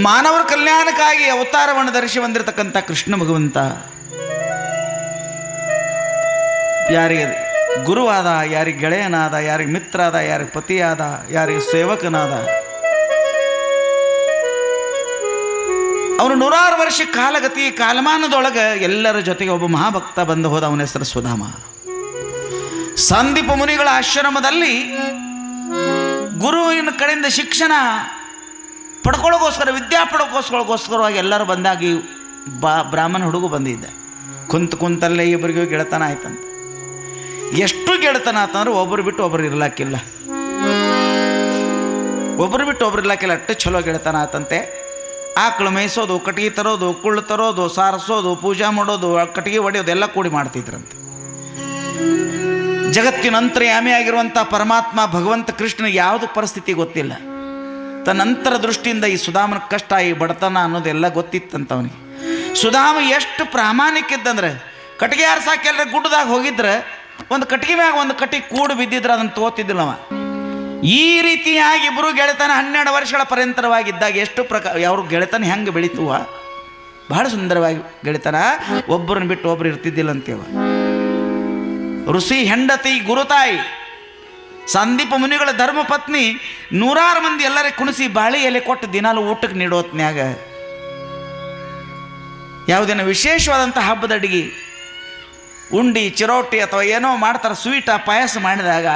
ಮಾನವರ ಕಲ್ಯಾಣಕ್ಕಾಗಿ ಅವತಾರವನ್ನು ಧರಿಸಿ ಬಂದಿರತಕ್ಕಂಥ ಕೃಷ್ಣ ಭಗವಂತ. ಯಾರಿಗೆ ಗುರುವಾದ, ಯಾರಿಗೆ ಗೆಳೆಯನಾದ, ಯಾರಿಗೆ ಮಿತ್ರಾದ ಯಾರಿಗೆ ಪತಿಯಾದ, ಯಾರಿಗೆ ಸೇವಕನಾದ. ಅವನು ನೂರಾರು ವರ್ಷ ಕಾಲಗತಿ, ಕಾಲಮಾನದೊಳಗೆ ಎಲ್ಲರ ಜೊತೆಗೆ ಒಬ್ಬ ಮಹಾಭಕ್ತ ಬಂದು ಹೋದ, ಅವನ ಹೆಸರು ಸುಧಾಮ. ಸಂದೀಪ ಮುನಿಗಳ ಆಶ್ರಮದಲ್ಲಿ ಗುರುವಿನ ಕಡೆಯಿಂದ ಶಿಕ್ಷಣ ಪಡ್ಕೊಳ್ಳೋಗೋಸ್ಕರ, ವಿದ್ಯಾ ಪಡ್ಕೋಸ್ಕರಗೋಸ್ಕರವಾಗಿ ಎಲ್ಲರೂ ಬಂದಾಗಿ ಬಾ, ಬ್ರಾಹ್ಮಣ ಹುಡುಗ ಬಂದಿದ್ದ. ಕುಂತ ಕುಂತಲ್ಲೇ ಇಬ್ಬರಿಗೂ ಗೆಳೆತನ ಆಯ್ತಂತೆ. ಎಷ್ಟು ಗೆಳೆತನ ಆತಂದ್ರೆ ಒಬ್ಬರು ಬಿಟ್ಟು ಒಬ್ಬರು ಇರ್ಲಾಕಿಲ್ಲ. ಒಬ್ಬರು ಬಿಟ್ಟು ಒಬ್ರು ಇರ್ಲಾಕಿಲ್ಲ, ಅಷ್ಟು ಚಲೋ ಗೆಳೆತನ ಆತಂತೆ. ಆಕಳು ಮೇಯಿಸೋದು ಕಟ್ಟಿಗೆ ತರೋದು, ಕುಳ್ಳು ತರೋದು, ಸಾರಿಸೋದು, ಪೂಜಾ ಮಾಡೋದು ಕಟ್ಟಿಗೆ ಹೊಡೆಯೋದು ಎಲ್ಲ ಕೂಡಿ ಮಾಡ್ತಿದ್ರಂತೆ. ಜಗತ್ತಿನ ಅಂತರ್ಯಾಮಿ ಆಗಿರುವಂಥ ಪರಮಾತ್ಮ ಭಗವಂತ ಕೃಷ್ಣ ಯಾವುದು ಪರಿಸ್ಥಿತಿ ಗೊತ್ತಿಲ್ಲ. ತನ್ನ ಅಂತರ ದೃಷ್ಟಿಯಿಂದ ಈ ಸುಧಾಮನ ಕಷ್ಟ, ಈ ಬಡತನ ಅನ್ನೋದೆಲ್ಲ ಗೊತ್ತಿತ್ತಂತ ಅವನಿಗೆ ಸುಧಾಮ ಎಷ್ಟು ಪ್ರಾಮಾಣಿಕ ಇದ್ದಂದ್ರೆ ಕಟ್ಟಿಗೆ ಯಾರು ಎಲ್ಲರ ಗುಡ್ಡದಾಗ ಹೋಗಿದ್ರೆ, ಒಂದು ಕಟ್ಟಿಗೆ ಮ್ಯಾಗ ಒಂದು ಕಟ್ಟಿಗೆ ಕೂಡು ಬಿದ್ದಿದ್ರೆ ಅದನ್ನು ತೋತಿದ್ದಿಲ್ಲ ಅವ ಈ ರೀತಿಯಾಗಿ ಇಬ್ಬರು ಗೆಳೆತನ ಹನ್ನೆರಡು ವರ್ಷಗಳ ಪರ್ಯಂತರವಾಗಿದ್ದಾಗ ಎಷ್ಟು ಪ್ರಕಾರ ಅವ್ರ ಗೆಳೆತನ ಹೆಂಗೆ ಬೆಳೀತುವ? ಬಹಳ ಸುಂದರವಾಗಿ ಗೆಳೆತನ, ಒಬ್ಬರನ್ನ ಬಿಟ್ಟು ಒಬ್ಬರು ಇರ್ತಿದ್ದಿಲ್ಲ ಅಂತೇವ ಋಷಿ ಹೆಂಡತಿ ಗುರುತಾಯಿ ಸಂದೀಪ ಮುನಿಗಳ ಧರ್ಮಪತ್ನಿ ನೂರಾರು ಮಂದಿ ಎಲ್ಲರೇ ಕುಣಿಸಿ ಬಾಳೆ ಎಲೆ ಕೊಟ್ಟು ದಿನಾಲು ಊಟಕ್ಕೆ ನೀಡೋತ್ನ್ಯಾಗ. ಯಾವುದೇನೋ ವಿಶೇಷವಾದಂಥ ಹಬ್ಬದ ಅಡಿಗೆ, ಉಂಡಿ, ಚಿರೋಟಿ ಅಥವಾ ಏನೋ ಮಾಡ್ತಾರೆ, ಸ್ವೀಟ, ಪಾಯಸ ಮಾಡಿದಾಗ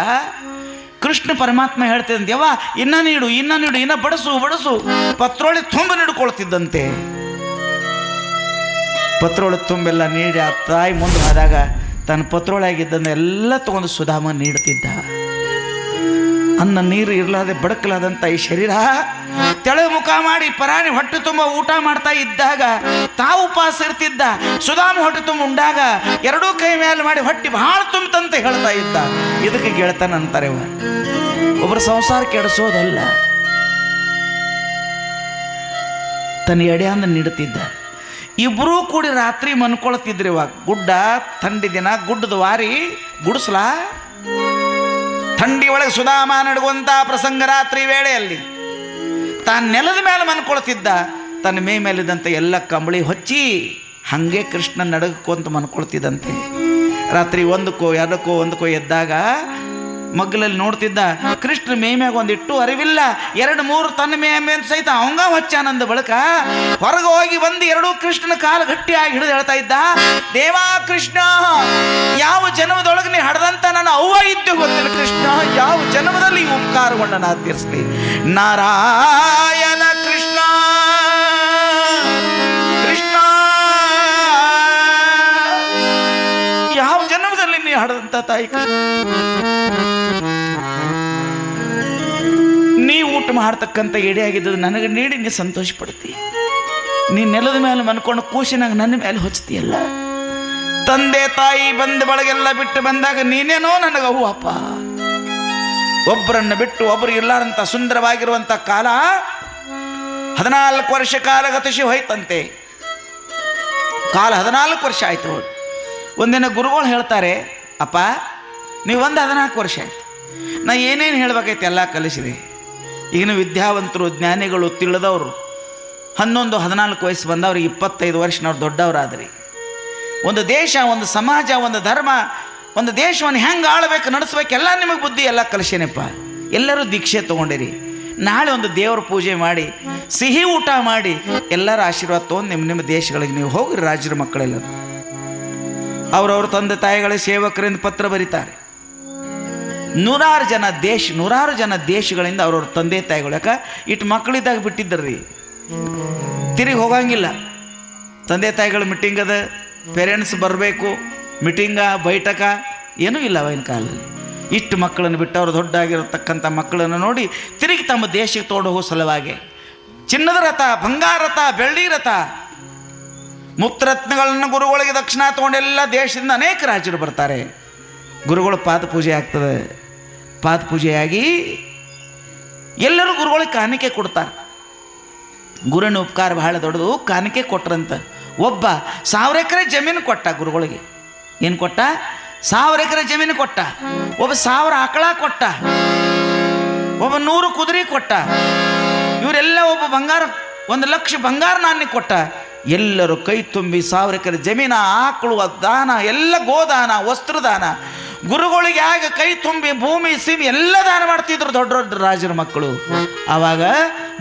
ಕೃಷ್ಣ ಪರಮಾತ್ಮ ಹೇಳ್ತಿದ್ದಂತೆ ಯವ್ವ ಇನ್ನ ನೀಡು ಇನ್ನ ನೀಡು, ಇನ್ನ ಬಡಸು ಬಡಸು, ಪತ್ರೋಳಿ ತುಂಬ ನೀಡ್ಕೊಳ್ತಿದ್ದಂತೆ. ಪತ್ರೋಳಿ ತುಂಬೆಲ್ಲ, ನೀಡಿ ಆ ತಾಯಿ ಮುಂದೆ ಹೋದಾಗ ತನ್ನ ಪತ್ರೋಳಾಗಿದ್ದನ್ನು ಎಲ್ಲ ತಗೊಂಡು ಸುಧಾಮ ನೀಡ್ತಿದ್ದ. ಅನ್ನ ನೀರು ಇರಲಾದೆ ಬಡಕಲಾದಂಥ ಈ ಶರೀರ. ತೆಳೆ ಮುಖ ಮಾಡಿ ಪರಾಣಿ ಹೊಟ್ಟೆ ತುಂಬ ಊಟ ಮಾಡ್ತಾ ಇದ್ದಾಗ, ತಾವು ಉಪವಾಸ ಇರ್ತಿದ್ದ, ಸುಧಾಮ ಹೊಟ್ಟೆ ತುಂಬ ಉಂಡಾಗ, ಎರಡೂ ಕೈ ಮೇಲೆ ಮಾಡಿ ಹೊಟ್ಟೆ ಬಹಳ ತುಂಬತಂತ ಹೇಳ್ತಾ ಇದ್ದ. ಇದಕ್ಕೆ ಗೆಳತನ ಅಂತಾರೆ ಇವ. ಒಬ್ಬರ ಸಂಸಾರ ಕೆಡಿಸೋದಲ್ಲ ತನ್ನ ಎಡೆಯಂದ ನೀಡುತ್ತಿದ್ದ. ಇಬ್ಬರೂ ಕೂಡಿ ರಾತ್ರಿ ಮನ್ಕೊಳ್ತಿದ್ರಿ ಇವಾಗ ಗುಡ್ಡ, ಥಂಡಿ ದಿನ, ಗುಡ್ಡದ ವಾರಿ ಗುಡಿಸ್ಲಾ? ಥಂಡಿ ಒಳಗೆ ಸುಧಾಮ ನಡುಗುವಂಥ ಪ್ರಸಂಗ ರಾತ್ರಿ ವೇಳೆಯಲ್ಲಿ ತಾನು ನೆಲದ ಮೇಲೆ ಮನ್ಕೊಳ್ತಿದ್ದ, ತನ್ನ ಮೇ ಮೇಲಿದ್ದಂಥ ಎಲ್ಲ ಕಂಬಳಿ ಹೊಚ್ಚಿ ಹಾಗೆ ಕೃಷ್ಣ ನಡಗಕ್ಕೊಂತ ಮನ್ಕೊಳ್ತಿದ್ದಂತೆ. ರಾತ್ರಿ ಒಂದಕ್ಕೋ, ಎರಡಕ್ಕೋ, ಒಂದಕ್ಕೋ ಎದ್ದಾಗ ಮಗ್ಗಲಲ್ಲಿ ನೋಡ್ತಿದ್ದ, ಕೃಷ್ಣ ಮೇ ಮ್ಯಾಗ ಒಂದಿಟ್ಟು ಅರಿವಿಲ್ಲ, ಎರಡು ಮೂರು ತನ್ನ ಮೇಮೆ ಅಂತ ಸಹಿತ ಅವಂಗ ಹೊಚ್ಚಾನಂದ ಬಳಕ ಹೊರಗೆ ಹೋಗಿ ಬಂದು ಎರಡೂ ಕೃಷ್ಣನ ಕಾಲು ಗಟ್ಟಿಯಾಗಿ ಹಿಡಿದು ಹೇಳ್ತಾ ಇದ್ದ, ದೇವಾ ಕೃಷ್ಣ, ಯಾವ ಜನ್ಮದೊಳಗೆ ನೀ ಹಡದಂತ ನನ್ನ ಅವ್ವ ಇದ್ದು ಗೊತ್ತಿಲ್ಲ ಕೃಷ್ಣ, ಯಾವ ಜನ್ಮದಲ್ಲಿ ಉಪಕಾರಗೊಂಡ ನಾ ತೀರಿಸ್ಲಿ? ನಾರಾಯಣ ತಾಯಿ? ನೀ ಊಟ ಮಾಡ್ತಕ್ಕಂಥ ಎಡೆಯಾಗಿದ್ದು ನನಗೆ ನೀಡಿ ನೀ ಸಂತೋಷ ಪಡ್ತಿ ನೀ ನೆಲದ ಮೇಲೆ ಮನ್ಕೊಂಡು ಕೂಸಿನಾಗ ನನ್ನ ಮೇಲೆ ಹೊಚ್ತಿಯಲ್ಲ ತಂದೆ ತಾಯಿ ಬಂದ ಬಳಗೆಲ್ಲ ಬಿಟ್ಟು ಬಂದಾಗ ನೀನೇನೋ ನನಗೆ ಅವು ಅಪ್ಪ. ಒಬ್ಬರನ್ನು ಬಿಟ್ಟು ಒಬ್ಬರು ಇರ್ಲಾರಂತ ಸುಂದರವಾಗಿರುವಂಥ ಕಾಲ ಹದಿನಾಲ್ಕು ವರ್ಷ ಕಾಲ ಗತಿಸಿ ಹೋಯ್ತಂತೆ. ಕಾಲ ಹದಿನಾಲ್ಕು ವರ್ಷ ಆಯ್ತು. ಒಂದಿನ ಗುರುಗಳು ಹೇಳ್ತಾರೆ ಅಪ್ಪ, ನೀವು ಒಂದು ಹದಿನಾಲ್ಕು ವರ್ಷ ಆಯ್ತು. ನಾ ಏನೇನು ಹೇಳ್ಬೇಕೈತೆ ಎಲ್ಲ ಕಲಿಸಿದೆ. ಈಗಿನ ವಿದ್ಯಾವಂತರು, ಜ್ಞಾನಿಗಳು ತಿಳಿದವರು, ಹನ್ನೊಂದು, ಹದಿನಾಲ್ಕು ವಯಸ್ಸು ಬಂದವ್ರಿಗೆ ಇಪ್ಪತ್ತೈದು ವರ್ಷನವ್ರು ದೊಡ್ಡವರಾದ್ರಿ. ಒಂದು ದೇಶ, ಒಂದು ಸಮಾಜ, ಒಂದು ಧರ್ಮ, ಒಂದು ದೇಶವನ್ನು ಹೆಂಗೆ ಆಳ್ಬೇಕು, ನಡೆಸ್ಬೇಕು, ಎಲ್ಲ ನಿಮಗೆ ಬುದ್ಧಿ ಎಲ್ಲ ಕಲಿಸೇನಪ್ಪ. ಎಲ್ಲರೂ ದೀಕ್ಷೆ ತೊಗೊಂಡಿರಿ. ನಾಳೆ ಒಂದು ದೇವ್ರ ಪೂಜೆ ಮಾಡಿ, ಸಿಹಿ ಊಟ ಮಾಡಿ, ಎಲ್ಲರ ಆಶೀರ್ವಾದ ತೊಗೊಂಡು ನಿಮ್ಮ ನಿಮ್ಮ ದೇಶಗಳಿಗೆ ನೀವು ಹೋಗ್ರಿ ರಾಜರ ಮಕ್ಕಳೆಲ್ಲರೂ. ಅವರವ್ರ ತಂದೆ ತಾಯಿಗಳ ಸೇವಕರಿಂದ ಪತ್ರ ಬರೀತಾರೆ. ನೂರಾರು ಜನ ದೇಶ, ನೂರಾರು ಜನ ದೇಶಗಳಿಂದ ಅವ್ರವ್ರ ತಂದೆ ತಾಯಿಗಳು. ಯಾಕೆ? ಇಟ್ಟು ಮಕ್ಕಳಿದ್ದಾಗ ಬಿಟ್ಟಿದ್ದರ್ರಿ. ತಿರುಗಿ ಹೋಗಂಗಿಲ್ಲ. ತಂದೆ ತಾಯಿಗಳ ಮೀಟಿಂಗ್ ಅದ ಪೇರೆಂಟ್ಸ್ ಬರಬೇಕು ಮೀಟಿಂಗ ಬೈಟಕ ಏನೂ ಇಲ್ಲ ಅವಾಗಿನ ಕಾಲದಲ್ಲಿ. ಇಷ್ಟು ಮಕ್ಕಳನ್ನು ಬಿಟ್ಟು ಅವರು ದೊಡ್ಡಾಗಿರತಕ್ಕಂಥ ಮಕ್ಕಳನ್ನು ನೋಡಿ ತಿರುಗಿ ತಮ್ಮ ದೇಶಕ್ಕೆ ತೋಡು ಹೋಗೋ ಸಲುವಾಗಿ. ಚಿನ್ನದ ರಥ, ಬಂಗಾರ ರಥ, ಬೆಳ್ಳಿ ರಥ ಮುಕ್ತರತ್ನಗಳನ್ನು ಗುರುಗಳಿಗೆ ದಕ್ಷಿಣ ತಗೊಂಡೆಲ್ಲ ದೇಶದಿಂದ ಅನೇಕ ರಾಜರು ಬರ್ತಾರೆ. ಗುರುಗಳು ಪಾದ ಪೂಜೆ ಆಗ್ತದೆ. ಪಾದ ಪೂಜೆಯಾಗಿ ಎಲ್ಲರೂ ಗುರುಗಳಿಗೆ ಕಾಣಿಕೆ ಕೊಡ್ತಾರೆ. ಗುರುನ ಉಪಕಾರ ಬಹಳ ದೊಡ್ಡದು. ಕಾಣಿಕೆ ಕೊಟ್ರಂತ. ಒಬ್ಬ ಸಾವಿರ ಎಕರೆ ಜಮೀನು ಕೊಟ್ಟ ಗುರುಗಳಿಗೆ. ಏನು ಕೊಟ್ಟ? ಸಾವಿರ ಎಕರೆ ಜಮೀನು ಕೊಟ್ಟ. ಒಬ್ಬ ಸಾವಿರ ಆಕಳ ಕೊಟ್ಟ. ಒಬ್ಬ ನೂರು ಕುದುರೆ ಕೊಟ್ಟ. ಇವರೆಲ್ಲ ಒಬ್ಬ ಬಂಗಾರ, ಒಂದು ಲಕ್ಷ ಬಂಗಾರ ನಾಣ್ಯ ಕೊಟ್ಟ. ಎಲ್ಲರೂ ಕೈ ತುಂಬಿ ಸಾವಿರ ಎಕರೆ ಜಮೀನ ಆಕಳು ದಾನ, ಎಲ್ಲ ಗೋದಾನ, ವಸ್ತ್ರದಾನ, ಗುರುಗಳಿಗೆ ಆಗ ಕೈ ತುಂಬಿ ಭೂಮಿ ಸಿಮಿ ಎಲ್ಲ ದಾನ ಮಾಡ್ತಿದ್ರು ದೊಡ್ಡ ದೊಡ್ಡ ರಾಜರ ಮಕ್ಕಳು. ಆವಾಗ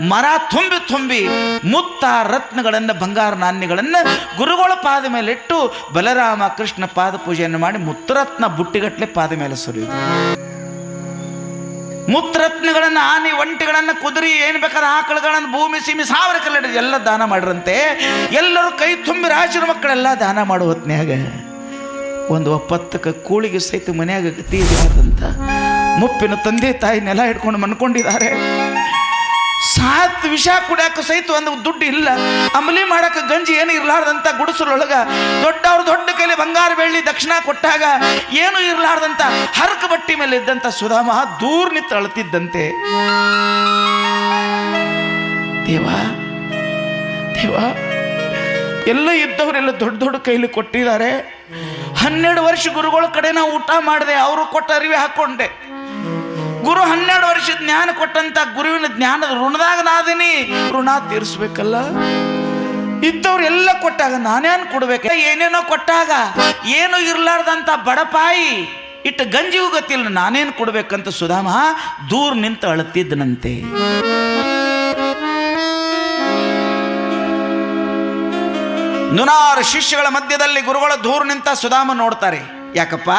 ಮರ ತುಂಬಿ ತುಂಬಿ ಮುತ್ತ ರತ್ನಗಳನ್ನು, ಬಂಗಾರ ನಾಣ್ಯಗಳನ್ನು ಗುರುಗಳ ಪಾದ ಮೇಲೆ ಇಟ್ಟು ಬಲರಾಮ ಕೃಷ್ಣ ಪಾದ ಪೂಜೆಯನ್ನು ಮಾಡಿ ಮುತ್ತರತ್ನ ಬುಟ್ಟಿಗಟ್ಟಲೆ ಪಾದ ಮೇಲೆ ಸುರಿಯುವುದು ಮುತ್ರತ್ನಗಳನ್ನು ಆನೆ ಒಂಟಿಗಳನ್ನು, ಕುದುರೆ ಏನು ಬೇಕಾದ್ರೆ ಆಕಳುಗಳನ್ನು ಭೂಮಿ ಸೀಮಿ ಸಾವಿರ ಕಲ್ಲಡ ಎಲ್ಲ ದಾನ ಮಾಡ್ರಂತೆ. ಎಲ್ಲರೂ ಕೈ ತುಂಬಿ ರಾಜರ ಮಕ್ಕಳೆಲ್ಲ ದಾನ ಮಾಡುವ ಹೊತ್ನ್ಯಾಗ ಒಂದು ಒಪ್ಪತ್ತಕ್ಕೆ ಕೂಳಿಗೆ ಸಹಿತ ಮನೆಯಾಗ ಗತಿ ಇದಾದಂತ ಮುಪ್ಪಿನ ತಂದೆ ತಾಯಿ ನೆಲ ಹಿಡ್ಕೊಂಡು ಮನ್ಕೊಂಡಿದ್ದಾರೆ. ಸಾತ್ ವಿಷ ಕುಡಿಯಾಕ ಸಹಿತ ಒಂದು ದುಡ್ಡು ಇಲ್ಲ. ಅಮಲಿ ಮಾಡಕ್ಕೆ ಗಂಜಿ ಏನು ಇರಲಾರ್ದಂತ ಗುಡಿಸಲೊಳಗ ದೊಡ್ಡ ಕೈಲಿ ಬಂಗಾರ ಬೆಳ್ಳಿ ದಕ್ಷಿಣ ಕೊಟ್ಟಾಗ ಏನು ಇರಲಾರ್ದಂತ ಹರಕ ಬಟ್ಟಿ ಮೇಲೆ ಇದ್ದಂತ ಸುಧಾಮ ದೂರ್ ನಿಂತು ಅಳ್ತಿದ್ದಂತೆ. ದೇವ ದೇವ, ಎಲ್ಲ ಇದ್ದವರೆಲ್ಲ ದೊಡ್ಡ ದೊಡ್ಡ ಕೈಲಿ ಕೊಟ್ಟಿದ್ದಾರೆ. ಹನ್ನೆರಡು ವರ್ಷ ಗುರುಗಳ ಕಡೆ ನಾವು ಊಟ ಮಾಡಿದೆ, ಅವರು ಕೊಟ್ಟ ಅರಿವೆ ಹಾಕೊಂಡೆ. ಗುರು ಹನ್ನೆರಡು ವರ್ಷ ಜ್ಞಾನ ಕೊಟ್ಟಂತ ಗುರುವಿನ ಜ್ಞಾನದ ಋಣದಾಗ ನಾದಿನಿ ಋಣ ತೀರಿಸ್ಬೇಕಲ್ಲ? ಇದ್ದವ್ರು ಎಲ್ಲ ಕೊಟ್ಟಾಗ ನಾನೇನು ಕೊಡ್ಬೇಕು? ಏನೇನೋ ಕೊಟ್ಟಾಗ ಏನು ಇರ್ಲಾರ್ದಂತ ಬಡಪಾಯಿ ಇಟ್ಟು ಗಂಜಿಗೂ ಗೊತ್ತಿಲ್ಲ ನಾನೇನು ಕೊಡ್ಬೇಕಂತ ಸುಧಾಮ ದೂರ ನಿಂತು ಅಳುತ್ತಿದ್ದನಂತೆ ನುನಾರು ಶಿಷ್ಯಗಳ ಮಧ್ಯದಲ್ಲಿ ಗುರುಗಳ ದೂರ ನಿಂತ ಸುಧಾಮ ನೋಡ್ತಾರೆ. ಯಾಕಪ್ಪ?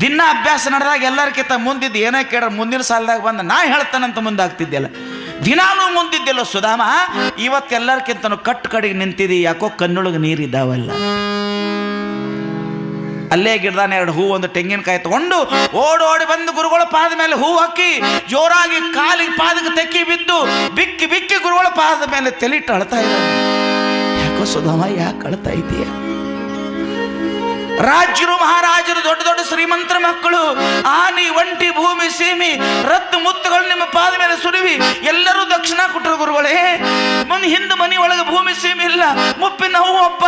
ದಿನ ಅಭ್ಯಾಸ ನಡೆದಾಗ ಎಲ್ಲರಿಗಿಂತ ಮುಂದಿದ್ದು ಏನೇ ಕೇಳ ಮುಂದಿನ ಸಾಲದಾಗ ಬಂದು ನಾ ಹೇಳ್ತಾನಂತ ಮುಂದಾಗ್ತಿದ್ದೆಲ್ಲ ದಿನಾಲೂ ಮುಂದಿದ್ದಿಲ್ಲ ಸುಧಾಮ. ಇವತ್ತೆಲ್ಲರಿಗಿಂತನೂ ಕಟ್ಟು ಕಡೆಗೆ ನಿಂತಿದಿ, ಯಾಕೋ ಕಣ್ಣೊಳಗೆ ನೀರಿದ್ದಾವಲ್ಲ. ಅಲ್ಲೇ ಗಿಡದಾನ ಎರಡು ಹೂ, ಒಂದು ತೆಂಗಿನಕಾಯಿ ತಗೊಂಡು ಓಡೋಡಿ ಬಂದು ಗುರುಗಳ ಪಾದ ಮೇಲೆ ಹೂ ಹಾಕಿ, ಜೋರಾಗಿ ಕಾಲಿಗೆ ಪಾದಕ್ಕೆ ತೆಕ್ಕಿ ಬಿದ್ದು ಬಿಕ್ಕಿ ಬಿಕ್ಕಿ ಗುರುಗಳ ಪಾದದ ಮೇಲೆ ತೆಲಿಟ್ಟು ಅಳ್ತಾ ಇದ್ದ ಯಾಕೋ ಸುಧಾಮ, ಯಾಕೆ ಅಳ್ತಾ ಇದೀಯ? ರಾಜರು ಮಹಾರಾಜರು ದೊಡ್ಡ ಶ್ರೀಮಂತರ ಮಕ್ಕಳು, ಆನಿ, ಒಂಟಿ, ಭೂಮಿ, ಸೀಮಿ, ರತ್ತು, ಮುತ್ತುಗಳು ನಿಮ್ಮ ಪಾದ ಮೇಲೆ ಸುರಿವಿ. ಎಲ್ಲರೂ ದಕ್ಷಿಣ ಕೊಟ್ಟರು ಗುರುಗಳೇ. ಮುಂದೆ ಹಿಂದೆ ಮನೆ ಒಳಗೆ ಭೂಮಿ, ಸೀಮಿ ಇಲ್ಲ. ಮುಪ್ಪಿನ ಹೂವು ಅಪ್ಪ,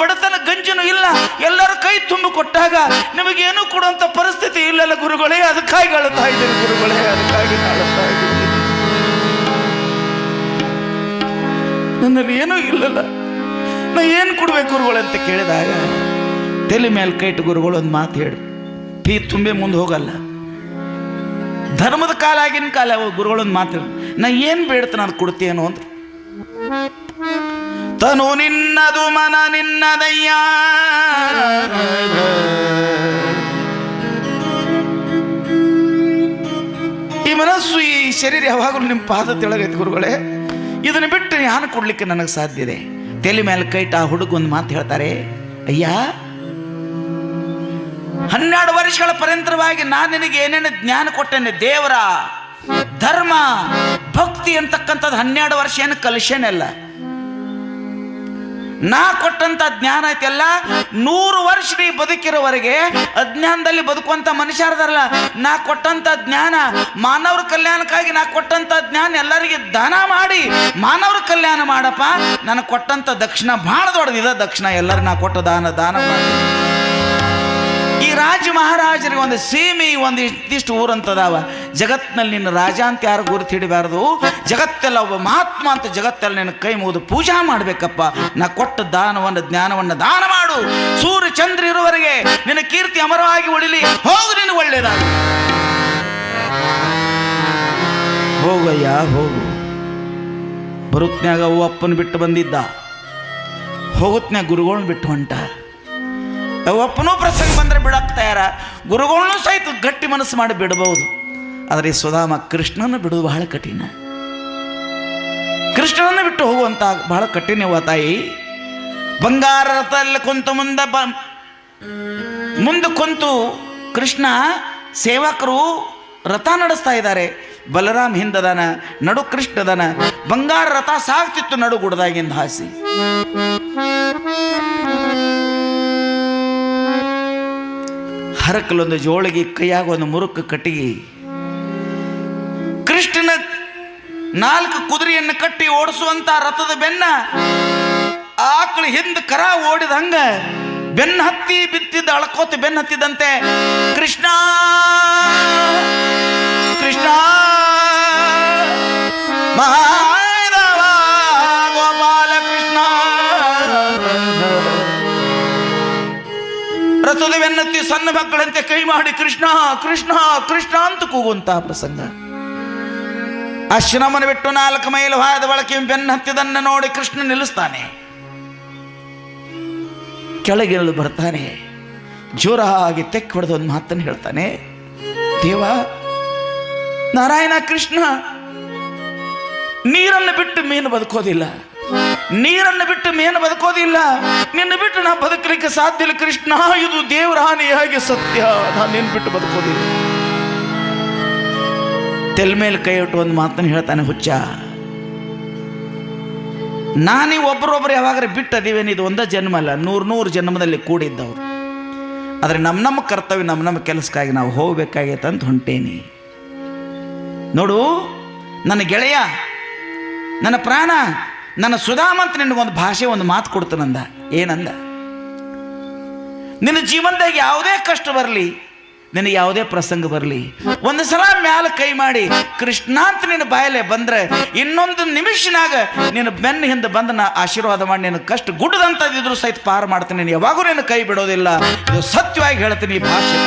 ಬಡತನ ಗಂಜನು ಇಲ್ಲ. ಎಲ್ಲರ ಕೈ ತುಂಬಿ ಕೊಟ್ಟಾಗ ನಿಮಗೇನು ಕೊಡುವಂತ ಪರಿಸ್ಥಿತಿ ಇಲ್ಲಲ್ಲ ಗುರುಗಳೇ. ಅದಕ್ಕಾಗಿ ಅಳುತ್ತಾ ಇದ್ದೀನಿ ಗುರುಗಳೇ, ಅದಕ್ಕಾಗಿ ಅಳುತ್ತಾ ಇದ್ದೀರಿ ನನ್ನಲ್ಲಿ ಏನೂ ಇಲ್ಲಲ್ಲ. ನಾ ಏನು ಕೊಡ್ಬೇಕು ಗುರುಗಳು ಅಂತ ಕೇಳಿದಾಗ, ತಲೆ ಮೇಲೆ ಕೈಟ್ ಗುರುಗಳು ಒಂದು ಮಾತು ಹೇಳಿ. ಪೀ ತುಂಬೆ ಮುಂದೆ ಹೋಗಲ್ಲ. ಧರ್ಮದ ಕಾಲ ಆಗಿನ ಕಾಲ ಗುರುಗಳನ್ನ ಮಾತು ನಾ ಏನು ಬೇಡ್ತಾನೆ ಅದು ಕೊಡ್ತೇನೋ ಅಂತ. ತನು ನಿನ್ನದು ಮನ ನಿನ್ನದಯ್ಯ. ಈ ಮನಸ್ಸು ಈ ಶರೀರ ಯಾವಾಗಲೂ ನಿಮ್ಮ ಪಾದ ತೆಳಗೈತೆ ಗುರುಗಳೇ. ಇದನ್ನು ಬಿಟ್ಟು ಯಾನು ಕೊಡ್ಲಿಕ್ಕೆ ನನಗೆ ಸಾಧ್ಯ ಇದೆ? ತಲೆ ಮೇಲೆ ಕೈಟ ಆ ಹುಡುಗ ಒಂದು ಮಾತು ಹೇಳ್ತಾರೆ, ಅಯ್ಯ ಹನ್ನೆರಡು ವರ್ಷಗಳ ಪರ್ಯಂತರವಾಗಿ ನಾನು ನಿನಗೆ ಏನೇನು ಜ್ಞಾನ ಕೊಟ್ಟೇನೆ ದೇವರ, ಧರ್ಮ, ಭಕ್ತಿ ಅಂತಕ್ಕಂಥದ್ದು ಹನ್ನೆರಡು ವರ್ಷ ಏನು ಕಲಿಸೇನೆಲ್ಲ. ನಾ ಕೊಟ್ಟಂತ ಜ್ಞಾನ ಐತೆಲ್ಲ, ನೂರು ವರ್ಷ ನೀ ಬದುಕಿರೋವರೆಗೆ ಅಜ್ಞಾನದಲ್ಲಿ ಬದುಕುವಂತ ಮನುಷ್ಯರದಾರಲ್ಲ ನಾ ಕೊಟ್ಟಂತ ಜ್ಞಾನ, ಮಾನವರ ಕಲ್ಯಾಣಕ್ಕಾಗಿ ನಾ ಕೊಟ್ಟಂತ ಜ್ಞಾನ ಎಲ್ಲರಿಗೆ ದಾನ ಮಾಡಿ, ಮಾನವರ ಕಲ್ಯಾಣ ಮಾಡಪ್ಪ. ನನಗೆ ಕೊಟ್ಟಂತ ದಕ್ಷಿಣ ಭಾಳ ದೊಡ್ಡದಿದೆ, ದಕ್ಷಿಣ ಎಲ್ಲರೂ ನಾ ಕೊಟ್ಟ ದಾನ ದಾನ ಮಾಡಿ ರಾಜ ಮಹಾರಾಜರಿಗೆ ಒಂದು ಸೀಮೆ, ಒಂದು ಇಷ್ಟಿಷ್ಟು ಊರಂತದಾವ. ಜಗತ್ತಿನಲ್ಲಿ ನಿನ್ನ ರಾಜ ಅಂತ ಯಾರು ಗುರುತು ಜಗತ್ತೆಲ್ಲ ಒಬ್ಬ ಮಹಾತ್ಮ ಅಂತ ಜಗತ್ತೆಲ್ಲ ನಿನ್ನ ಕೈ ಮುಗಿದು ಪೂಜಾ ಮಾಡಬೇಕಪ್ಪ. ನಾ ಕೊಟ್ಟ ದಾನವನ್ನು, ಜ್ಞಾನವನ್ನು ದಾನ ಮಾಡು. ಸೂರ್ಯ ಚಂದ್ರ ಇರುವವರೆಗೆ ನಿನ್ನ ಕೀರ್ತಿ ಅಮರವಾಗಿ ಉಳಿಲಿ. ಹೋಗು ನಿನ್ನ ಒಳ್ಳೇದ ಹೋಗಯ್ಯ, ಹೋಗು. ಬರುತ್ನ್ಯಾಗ ಅವ್ವ ಅಪ್ಪನ ಬಿಟ್ಟು ಬಂದಿದ್ದ. ಹೋಗುತ್ನ್ಯಾಗ ಗುರುಗಳನ್ನ ಬಿಟ್ಟು ಹೊಂಟ. ಅವಪ್ಪನೂ ಪ್ರಸಂಗ ಬಂದರೆ ಬಿಡಕ್ಕೆ ತಯಾರ. ಗುರುಗಳನ್ನೂ ಸಹಿತ ಗಟ್ಟಿ ಮನಸ್ಸು ಮಾಡಿ ಬಿಡಬಹುದು ಆದರೆ ಈ ಸುಧಾಮ ಕೃಷ್ಣನ ಬಿಡುವುದು ಬಹಳ ಕಠಿಣ. ಕೃಷ್ಣನನ್ನು ಬಿಟ್ಟು ಹೋಗುವಂತ ಬಹಳ ಕಠಿಣವ ತಾಯಿ. ಬಂಗಾರ ರಥದಲ್ಲಿ ಕುಂತು ಮುಂದೆ ಬ, ಮುಂದೆ ಕುಂತು ಕೃಷ್ಣ ಸೇವಕರು ರಥ ನಡೆಸ್ತಾ ಇದ್ದಾರೆ. ಬಲರಾಮ್ ಹಿಂದದನ, ನಡು ಕೃಷ್ಣದನ, ಬಂಗಾರ ರಥ ಸಾಗ್ತಿತ್ತು ನಡು ಗುಡ್ದಾಗಿಂದ ಹಾಸಿ. ಹರಕಲೊಂದು ಜೋಳಿಗೆ ಕೈಯಾಗ ಒಂದು ಮುರುಕು ಕಟ್ಟಿಗೆ ಕೃಷ್ಣನ ನಾಲ್ಕು ಕುದುರೆಯನ್ನು ಕಟ್ಟಿ ಓಡಿಸುವಂತ ರಥದ ಬೆನ್ನ ಆಕಳು ಹಿಂದ ಕರ ಓಡಿದ ಹಂಗ ಬೆನ್ನ ಹತ್ತಿ ಬಿತ್ತಿದ್ದ ಅಳ್ಕೋತ ಬೆನ್ನ ಹತ್ತಿದಂತೆ, ಕೃಷ್ಣ! ಕೃಷ್ಣ! ಮಾಧವ ರಥದ ಬೆನ್ನತ್ತಿ ಸಣ್ಣ ಮಕ್ಕಳಂತೆ ಕೈ ಮಾಡಿ ಕೃಷ್ಣ ಕೃಷ್ಣ ಕೃಷ್ಣ ಅಂತ ಕೂಗುವಂತಹ ಪ್ರಸಂಗ. ಆಶ್ರಮನ ಬಿಟ್ಟು ನಾಲ್ಕು ಮೈಲು ಹಾಯದ ಬಳಕೆ ಬೆನ್ನ ಹತ್ತಿದನ್ನ ನೋಡಿ ಕೃಷ್ಣ ನಿಲ್ಲಿಸ್ತಾನೆ. ಕೆಳಗಿರಲು ಬರ್ತಾನೆ. ಜೋರಾಗಿ ತೆಕ್ ಹೊಡೆದು ಒಂದು ಮಾತನ್ನು ಹೇಳ್ತಾನೆ, ದೇವ, ನಾರಾಯಣ ಕೃಷ್ಣ, ನೀರನ್ನು ಬಿಟ್ಟು ಮೀನು ಬದುಕೋದಿಲ್ಲ. ನೀರನ್ನು ಬಿಟ್ಟು ಮೇನು ಬದುಕೋದಿಲ್ಲ. ನಿನ್ನ ಬಿಟ್ಟು ನಾ ಬದುಕಲಿಕ್ಕೆ ಸಾಧ್ಯ ಇಲ್ಲ ಕೃಷ್ಣ. ಇದು ದೇವರ ಹಾನಿಯಾಗಿ ಸತ್ಯ. ನಾನು ನಿನ್ನ ಬಿಟ್ಟು ಬದುಕೋದಿಲ್ಲ. ತೆಲ್ ಮೇಲೆ ಕೈ ಇಟ್ಟು ಒಂದು ಮಾತನ್ನು ಹೇಳ್ತಾನೆ ಹುಚ್ಚ. ನಾನೀ ಒಬ್ರೊಬ್ರು ಯಾವಾಗ್ರೆ ಬಿಟ್ಟು ಅದೀವೇನು ಇದು ಒಂದೇ ಜನ್ಮ ಅಲ್ಲ. ನೂರು ನೂರು ಜನ್ಮದಲ್ಲಿ ಕೂಡಿದ್ದವ್ರು. ಆದರೆ ನಮ್ಮ ನಮ್ಮ ಕರ್ತವ್ಯ ನಮ್ಮ ನಮ್ಮ ಕೆಲಸಕ್ಕಾಗಿ ನಾವು ಹೋಗ್ಬೇಕಾಗೈತೆ ಅಂತ ಹೊಂಟೇನಿ. ನೋಡು, ನನ್ನ ಗೆಳೆಯ, ನನ್ನ ಪ್ರಾಣ ನನ್ನ ಸುಧಾಮಂತ ನಿನಗೊಂದು ಭಾಷೆ, ಒಂದು ಮಾತು ಕೊಡ್ತಾನಂದ ಏನಂದ? ನಿನ್ನ ಜೀವನದಾಗ ಯಾವುದೇ ಕಷ್ಟ ಬರಲಿ, ನಿನಗೆ ಯಾವುದೇ ಪ್ರಸಂಗ ಬರಲಿ, ಒಂದು ಸಲ ಮ್ಯಾಲ ಕೈ ಮಾಡಿ ಕೃಷ್ಣಾಂತ ನಿನ್ನ ಬಾಯಲೆ ಬಂದ್ರೆ ಇನ್ನೊಂದು ನಿಮಿಷನಾಗ ನಿನ್ನ ಬೆನ್ನ ಹಿಂದೆ ಬಂದು ನಾ ಆಶೀರ್ವಾದ ಮಾಡಿ ನಿನ್ನ ಕಷ್ಟ ಗುಡ್ಡದಂತದಿದ್ರು ಸಹಿತ ಪಾರು ಮಾಡ್ತೀನಿ. ನೀನು ಯಾವಾಗೂ ನಿನ್ನ ಕೈ ಬಿಡೋದಿಲ್ಲ. ಇದು ಸತ್ಯವಾಗಿ ಹೇಳ್ತೀನಿ, ಈ ಭಾಷೆ